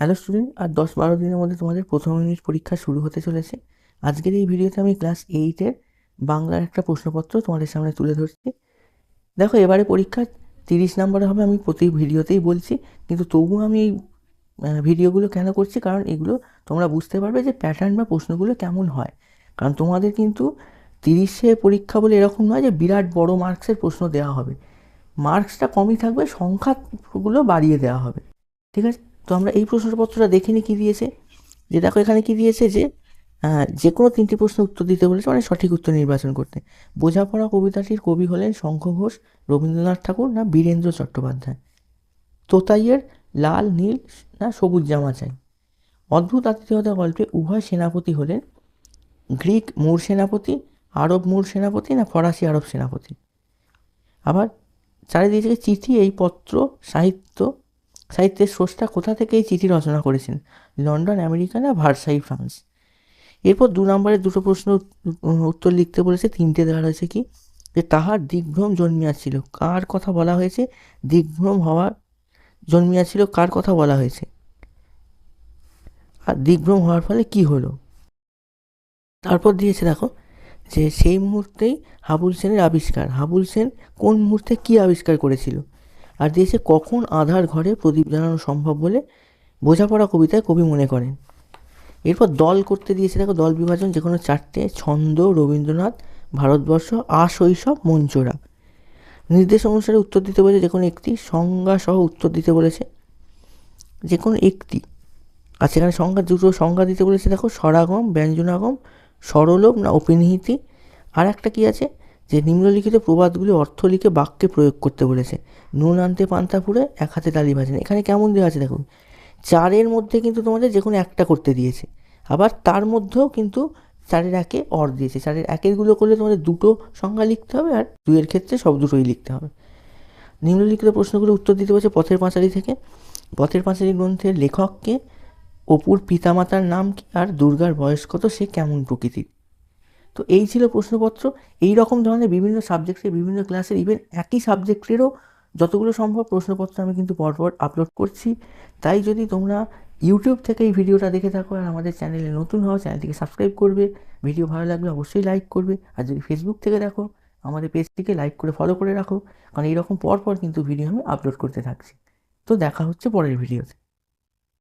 Hello student আর দশ বারো দিনের মধ্যে তোমাদের প্রথম ইউনিট পরীক্ষা শুরু হতে চলেছে। আজকের এই ভিডিওতে আমি ক্লাস এইটের বাংলার একটা প্রশ্নপত্র তোমাদের সামনে তুলে ধরছি। দেখো, এবারে পরীক্ষা তিরিশ নম্বরে হবে, আমি প্রতি ভিডিওতেই বলছি, কিন্তু তবুও আমি এই ভিডিওগুলো কেন করছি? কারণ এগুলো তোমরা বুঝতে পারবে যে প্যাটার্ন বা প্রশ্নগুলো কেমন হয়। কারণ তোমাদের কিন্তু তিরিশে পরীক্ষা বলে এরকম নয় যে বিরাট বড় মার্কসের প্রশ্ন দেওয়া হবে। মার্কসটা কমই থাকবে, সংখ্যাগুলো বাড়িয়ে দেওয়া হবে। ঠিক আছে? তো আমরা এই প্রশ্নপত্রটা দেখে নিই কী দিয়েছে। যে দেখো এখানে কি দিয়েছে যে যে কোনো তিনটি প্রশ্ন উত্তর দিতে বলেছে মানে সঠিক উত্তর নির্বাচন করতে। বোঝাপড়া কবিতাটির কবি হলেন শঙ্খ ঘোষ, রবীন্দ্রনাথ ঠাকুর না বীরেন্দ্র চট্টোপাধ্যায়। তোতাইয়ের লাল, নীল না সবুজ জামা চাই। অদ্ভুত আতিথেয়তা গল্পে উভয় সেনাপতি হলেন গ্রিক মূর সেনাপতি, আরব মূর সেনাপতি না ফরাসি আরব সেনাপতি। আবার চারিদিকে চিঠি, এই পত্র, সাহিত্য সাহিত্যের স্রষ্টা কোথা থেকে এই চিঠি রচনা করেছেন? লন্ডন, আমেরিকা না ভার্সাই, ফ্রান্স? এরপর দু নম্বরের দুটো প্রশ্ন উত্তর লিখতে বলেছে, তিনটে দেওয়া রয়েছে কি? যে তাহার দিগ্ভ্রম জন্মিয়াছিল। কার কথা বলা হয়েছে? দিগ্ভ্রম হওয়ার জন্মিয়াছিল, কার কথা বলা হয়েছে? আর দিগ্ভ্রম হওয়ার ফলে কি হলো? তারপর দিয়েছে, দেখো, যে সেই মুহূর্তেই হাবুল সেনের আবিষ্কার। হাবুল সেন কোন মুহূর্তে কি আবিষ্কার করেছিল? আর দিয়েছে কখন আধার ঘরে প্রদীপ জ্বালানো সম্ভব বলে বোঝাপড়া কবিতায় কবি মনে করেন। এরপর দল করতে দিয়েছে দেখো দল বিভাজন যে কোনো চারটে, ছন্দ, রবীন্দ্রনাথ, ভারতবর্ষ আশৈশব মঞ্চরা নির্দেশ অনুসারে উত্তর দিতে বলেছে যে কোনো একটি, সংজ্ঞা সহ উত্তর দিতে বলেছে যে কোনো একটি। আর সেখানে সংজ্ঞা দুটো সংজ্ঞা দিতে বলেছে দেখো স্বরাগম ব্যঞ্জনাগম সরলোভ না অপিনিহিতি আর একটা কি আছে? যে নিম্নলিখিত প্রবাদগুলি অর্থ লিখে বাক্যে প্রয়োগ করতে বলেছে। নুন আনতে পান্তা পুড়ে এক হাতে তালি ভাজেন। এখানে কেমন দেওয়া আছে দেখুন। চারের মধ্যে কিন্তু তোমাদের যে কোনো একটা করতে দিয়েছে। আবার তার মধ্যেও কিন্তু চারের একে অর দিয়েছে। চারের একেরগুলো করলে তোমাদের দুটো সংজ্ঞা লিখতে হবে আর দুইয়ের ক্ষেত্রে সব দুটোই লিখতে হবে। নিম্নলিখিত প্রশ্নগুলো উত্তর দিতে বলছে পথের পাঁচালী থেকে। পথের পাঁচালী গ্রন্থের লেখককে অপুর পিতামাতার নাম কি আর দুর্গার বয়স কত সে কেমন প্রকৃতির? তো এই ছিল প্রশ্নপত্র। এই রকম ধরনের বিভিন্ন সাবজেক্টের বিভিন্ন ক্লাসের ইভেন একই সাবজেক্টেরও যতগুলো সম্ভব প্রশ্নপত্র আমি কিন্তু পরপর আপলোড করছি। তাই যদি তোমরা ইউটিউব থেকে এই ভিডিওটা দেখে থাকো আর আমাদের চ্যানেলে নতুন হও চ্যানেলটিকে সাবস্ক্রাইব করবে। ভিডিও ভালো লাগলে অবশ্যই লাইক করবে। আর যদি ফেসবুক থেকে দেখো, আমাদের পেজটিকে লাইক করে ফলো করে রাখো। কারণ এইরকম পরপর কিন্তু ভিডিও আমি আপলোড করতে থাকছি। তো দেখা হচ্ছে পরের ভিডিওতে